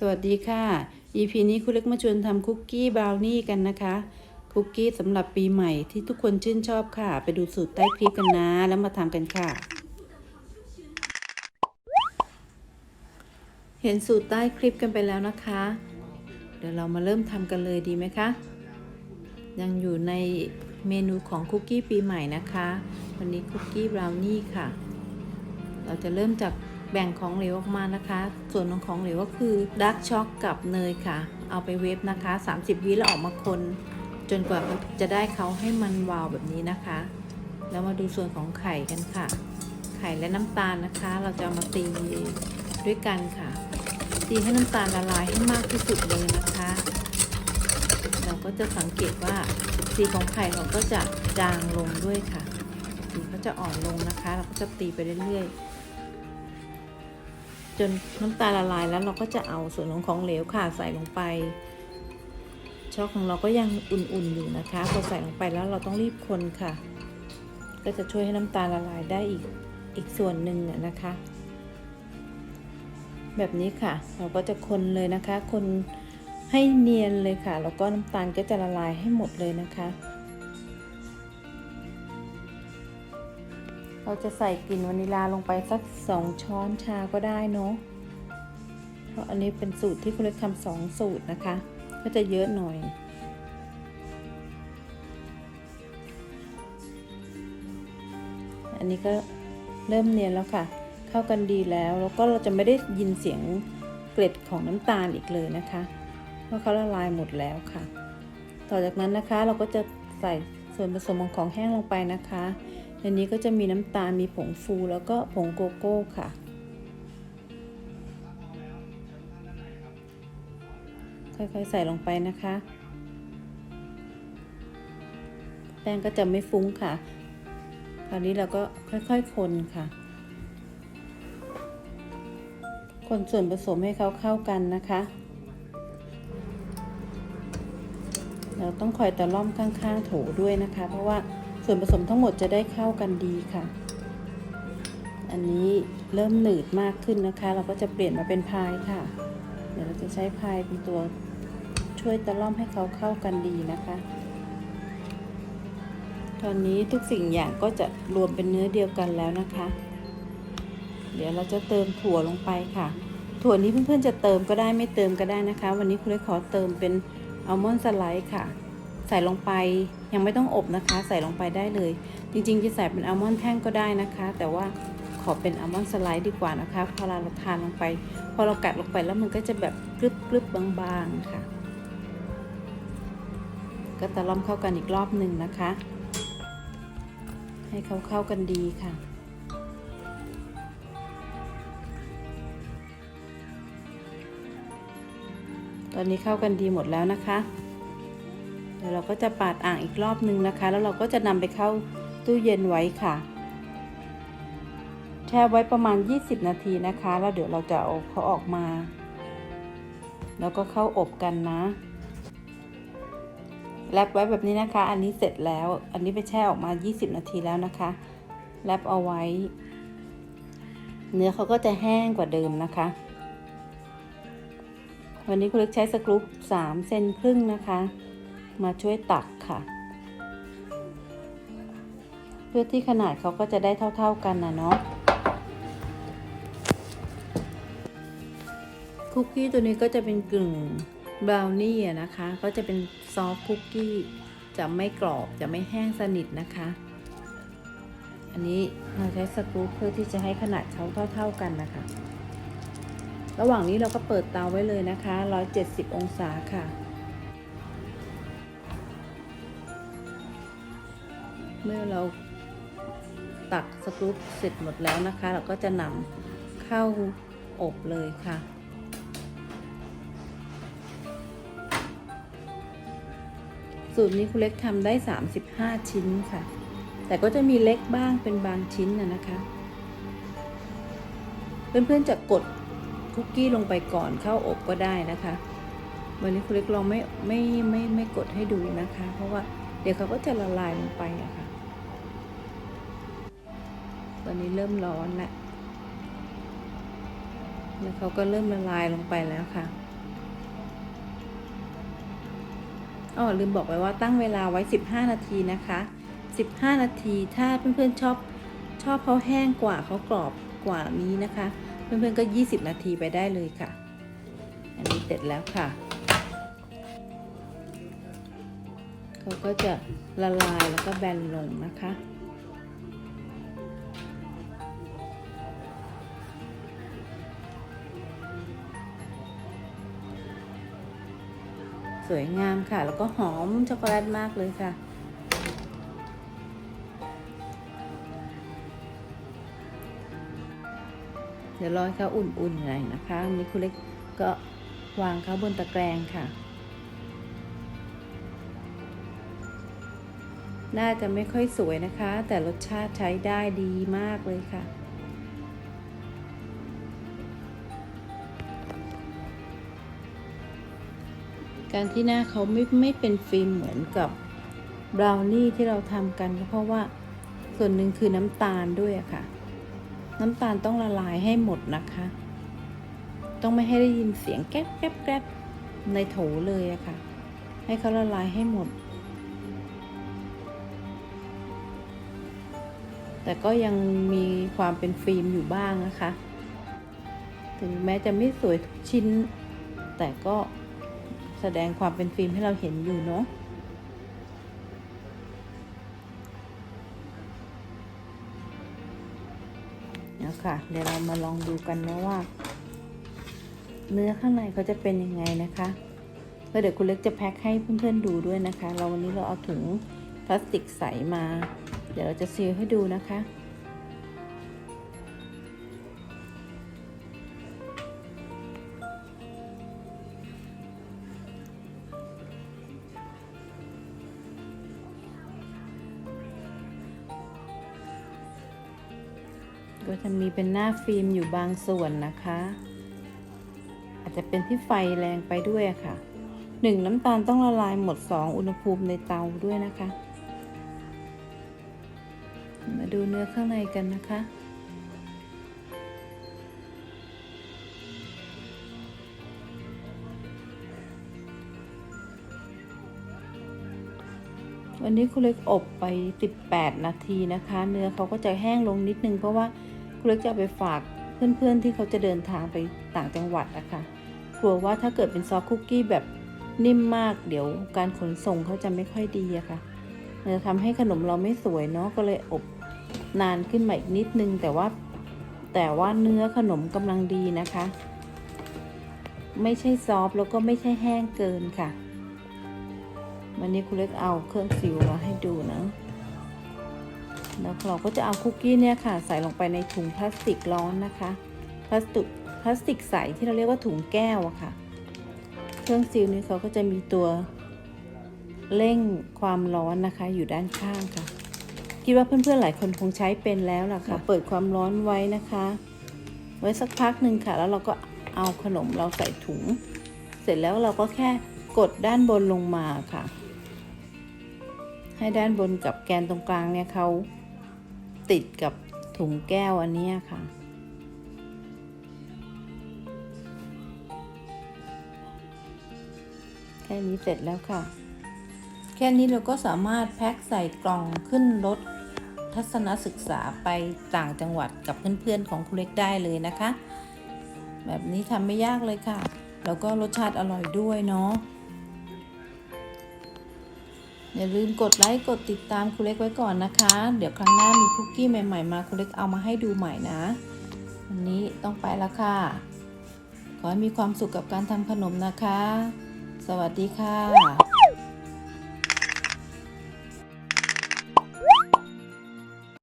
สวัสดีค่ะ EP นี้คุณเล็กมาชวนทำคุกกี้บราวนี่กันนะคะ คุกกี้สำหรับปีใหม่ที่ทุกคนชื่นชอบค่ะ ไปดูสูตรใต้คลิปกันนะ แล้วมาทำกันค่ะ เห็นสูตรใต้คลิปกันไปแล้วนะคะ เดี๋ยวเรามาเริ่มทำกันเลยดีไหมคะ ยังอยู่ในเมนูของคุกกี้ปีใหม่นะคะ วันนี้คุกกี้บราวนี่ค่ะ เราจะเริ่มจาก แบ่งของเหลวออกมานะคะ ส่วนของของเหลวก็คือดาร์กช็อกกับเนยค่ะ เอาไปเวฟนะคะ 30 วิแล้วออกมาคน จนกว่าจะได้เขาให้มันวาวแบบนี้นะคะ แล้วมาดูส่วนของไข่กันค่ะ ไข่และน้ำตาลนะคะ เราจะามาตีด้วยกันค่ะ ตีให้น้ำตาลละลายให้มากที่สุดเลยนะคะ เราก็จะสังเกตว่าสีของไข่เราก็จะจางลงด้วยค่ะสีก็จะอ่อนลงนะคะ เราก็จะตีไปเรื่อยๆ จนน้ำตาลละลายแล้วเราก็จะเอาส่วนของของเหลวค่ะใส่ลงไป ช็อกของเราก็ยังอุ่นๆอยู่นะคะพอใส่ลงไปแล้วเราต้องรีบคนค่ะ ก็จะช่วยให้น้ำตาลละลายได้อีกอีกส่วนหนึ่งนะคะ แบบนี้ค่ะ เราก็จะคนเลยนะคะ คนให้เนียนเลยค่ะ แล้วก็น้ำตาลก็จะละลายให้หมดเลยนะคะ เราจะใส่กลิ่นวานิลาลงไปสักสองช้อนชาก็ได้เนาะ เพราะอันนี้เป็นสูตรที่คุณเล็กทำสองสูตรนะคะ ก็จะเยอะหน่อยอันนี้ก็เริ่มเนียนแล้วค่ะ เข้ากันดีแล้ว แล้วก็เราจะไม่ได้ยินเสียงเกล็ดของน้ำตาลอีกเลยนะคะ เพราะเขาละลายหมดแล้วค่ะ ต่อจากนั้นนะคะเราก็จะใส่ส่วนผสมของของแห้งลงไปนะคะ ในนี้ก็จะมีน้ำตาลมีผงฟูแล้วก็ผงโกโก้ค่ะ ค่อยๆใส่ลงไปนะคะ แป้งก็จะไม่ฟุ้งค่ะ คราวนี้เราก็ค่อยๆคนค่ะ คนส่วนผสมให้เขาเข้ากันนะคะ เราต้องคอยตะล่อมข้างๆโถด้วยนะคะ เพราะว่า ส่วนผสมทั้งหมดจะได้เข้ากันดีค่ะ อันนี้เริ่มหนืดมากขึ้นนะคะ เราก็จะเปลี่ยนมาเป็นพายค่ะ เดี๋ยวเราจะใช้พายเป็นตัวช่วยตะล่อมให้เขาเข้ากันดีนะคะ ตอนนี้ทุกสิ่งอย่างก็จะรวมเป็นเนื้อเดียวกันแล้วนะคะ เดี๋ยวเราจะเติมถั่วลงไปค่ะ ถั่วนี้เพื่อนๆจะเติมก็ได้ไม่เติมก็ได้นะคะ วันนี้คุณเลยขอเติมเป็นอัลมอนด์สไลด์ค่ะ ใส่ลงไปยังไม่ต้องอบนะคะ ใส่ลงไปได้เลย จริงๆ จะใส่เป็นอัลมอนด์แท่งก็ได้นะคะ แต่ว่าขอเป็นอัลมอนด์สไลด์ดีกว่านะคะพอเราทานลงไป พอเรากัดลงไปแล้วมันก็จะแบบกรึบกรึบบางๆค่ะ ก็ตะล่อมเข้ากันอีกรอบหนึ่งนะคะ ให้เขาเข้ากันดีค่ะตอนนี้เข้ากันดีหมดแล้วนะคะ ดี๋ยวเราก็จะปาดอ่างอีกรอบนึงนะคะ แล้วเราก็จะนำไปเข้าตู้เย็นไว้ค่ะแช่ไว้ประมาณ 20 นาทีนะคะ แล้วเดี๋ยวเราจะเอาเขาออกมา แล้วก็เข้าอบกันนะแรปไว้แบบนี้นะคะ อันนี้เสร็จแล้ว อันนี้ไปแช่ออกมา 20 นาทีแล้วนะคะแรปเอาไว้ เนื้อเขาก็จะแห้งกว่าเดิมนะคะ วันนี้คุณเล็กใช้สกรูป3เซนครึ่งนะคะ มาช่วยตักค่ะ เพื่อที่ขนาดเขาก็จะได้เท่า ๆกันนะเนาะคุกกี้ตัวนี้ก็จะเป็นกึ่งบราวนี่นะคะ ก็จะเป็นซอฟต์คุกกี้จะไม่กรอบจะไม่แห้งสนิทนะคะ อันนี้เราใช้สกรูปเพื่อที่จะให้ขนาดเขาเท่า ๆกันนะคะ ระหว่างนี้เราก็เปิดเตาไว้เลยนะคะ 170 องศาค่ะ เมื่อเราตักสกรูปเสร็จหมดแล้วนะคะ เราก็จะนำเข้าอบเลยค่ะ สูตรนี้คุณเล็กทำได้ 35 ชิ้นค่ะ แต่ก็จะมีเล็กบ้างเป็นบางชิ้นนะนะคะ เพื่อนๆจะกดคุกกี้ลงไปก่อนเข้าอบก็ได้นะคะ วันนี้คุณเล็กลองไม่ไม่ไม่ไม่กดให้ดูนะคะ เพราะว่าเดี๋ยวเขาก็จะละลายลงไปอะค่ะ ตอนนี้เริ่มร้อนแล้วแล้วเขาก็เริ่มละลายลงไปแล้วค่ะอ๋อลืมบอกไว้ว่าตั้งเวลาไว้ 15 นาทีนะคะ 15 นาที ถ้าเพื่อนๆชอบชอบเขาแห้งกว่าเขากรอบกว่านี้นะคะ เพื่อนๆก็ 20 นาทีไปได้เลยค่ะ อันนี้เสร็จแล้วค่ะ เขาก็จะละลายแล้วก็แบนลงนะคะ สวยงามค่ะ แล้วก็หอมช็อกโกแลตมากเลยค่ะ เดี๋ยวรอให้เขาอุ่นๆหน่อยนะคะนนี้คุณเล็กก็วางเขาบนตะแกรงค่ะ น่าจะไม่ค่อยสวยนะคะ แต่รสชาติใช้ได้ดีมากเลยค่ะ การที่หน้าเขาไม่ไม่เป็นฟิล์มเหมือนกับบราวนี่ที่เราทำกันก็เพราะว่าส่วนหนึ่งคือน้ำตาลด้วยค่ะ น้ำตาลต้องละลายให้หมดนะคะ ต้องไม่ให้ได้ยินเสียงแก๊บแก๊บแก๊บในโถเลยอะค่ะ ให้เขาละลายให้หมด แต่ก็ยังมีความเป็นฟิล์มอยู่บ้างนะคะ ถึงแม้จะไม่สวยทุกชิ้น แต่ก็ แสดงความเป็นฟิล์มให้เราเห็นอยู่เนาะเอาค่ะ เดี๋ยวเรามาลองดูกันนะว่า เนื้อข้างในเขาจะเป็นยังไงนะคะแล้วเดี๋ยวคุณเล็กจะแพ็คให้เพื่อนๆดูด้วยนะคะ เราวันนี้เราเอาถุงพลาสติกใสมา เดี๋ยวเราจะซีลให้ดูนะคะ ก็จะมีเป็นหน้าฟิล์มอยู่บางส่วนนะคะ อาจจะเป็นที่ไฟแรงไปด้วยค่ะหนึ่งน้ำตาลต้องละลายหมดสองอุณหภูมิในเตาด้วยนะคะ มาดูเนื้อข้างในกันนะคะวันนี้คุณเล็กอบไป 18 นาทีนะคะ เนื้อเขาก็จะแห้งลงนิดนึงเพราะว่า เล็กจะเอาไปฝากเพื่อนๆที่เขาจะเดินทางไปต่างจังหวัดนะคะกลัวว่าถ้าเกิดเป็นซอสคุกกี้แบบนิ่มมากเดี๋ยวการขนส่งเขาจะไม่ค่อยดีอะค่ะมันจะทำให้ขนมเราไม่สวยเนาะก็เลยอบนานขึ้นมาอีกนิดนึง แต่ว่าแต่ว่าเนื้อขนมกำลังดีนะคะ ไม่ใช่ซอฟแล้วก็ไม่ใช่แห้งเกินค่ะ วันนี้คุณเล็กเอาเครื่องซิลมาให้ดูนะ แล้วเราก็จะเอาคุกกี้เนี่ยค่ะ ใส่ลงไปในถุงพลาสติกร้อนนะคะพลาสติกพลาสติกใสที่เราเรียกว่าถุงแก้วอะค่ะ เครื่องซิลนี้เขาก็จะมีตัวเร่งความร้อนนะคะ อยู่ด้านข้างค่ะ คิดว่าเพื่อนๆหลายคนคงใช้เป็นแล้วล่ะค่ะ เปิดความร้อนไว้นะคะ ไว้สักพักหนึ่งค่ะ แล้วเราก็เอาขนมเราใส่ถุง เสร็จแล้วเราก็แค่กดด้านบนลงมาค่ะ ให้ด้านบนกับแกนตรงกลางเนี่ยเขา ติดกับถุงแก้วอันนี้ค่ะ แค่นี้เสร็จแล้วค่ะ แค่นี้เราก็สามารถแพ็คใส่กล่องขึ้นรถทัศนศึกษาไปต่างจังหวัดกับเพื่อนๆของคุณเล็กได้เลยนะคะ แบบนี้ทำไม่ยากเลยค่ะ แล้วก็รสชาติอร่อยด้วยเนาะ อย่าลืมกดไลค์กดติดตามคุณเล็กไว้ก่อนนะคะ เดี๋ยวครั้งหน้ามีคุกกี้ใหม่ ๆ มาคุณเล็กเอามาให้ดูใหม่นะวันนี้ต้องไปแล้วค่ะ ขอให้มีความสุขกับการทำขนมนะคะ สวัสดีค่ะ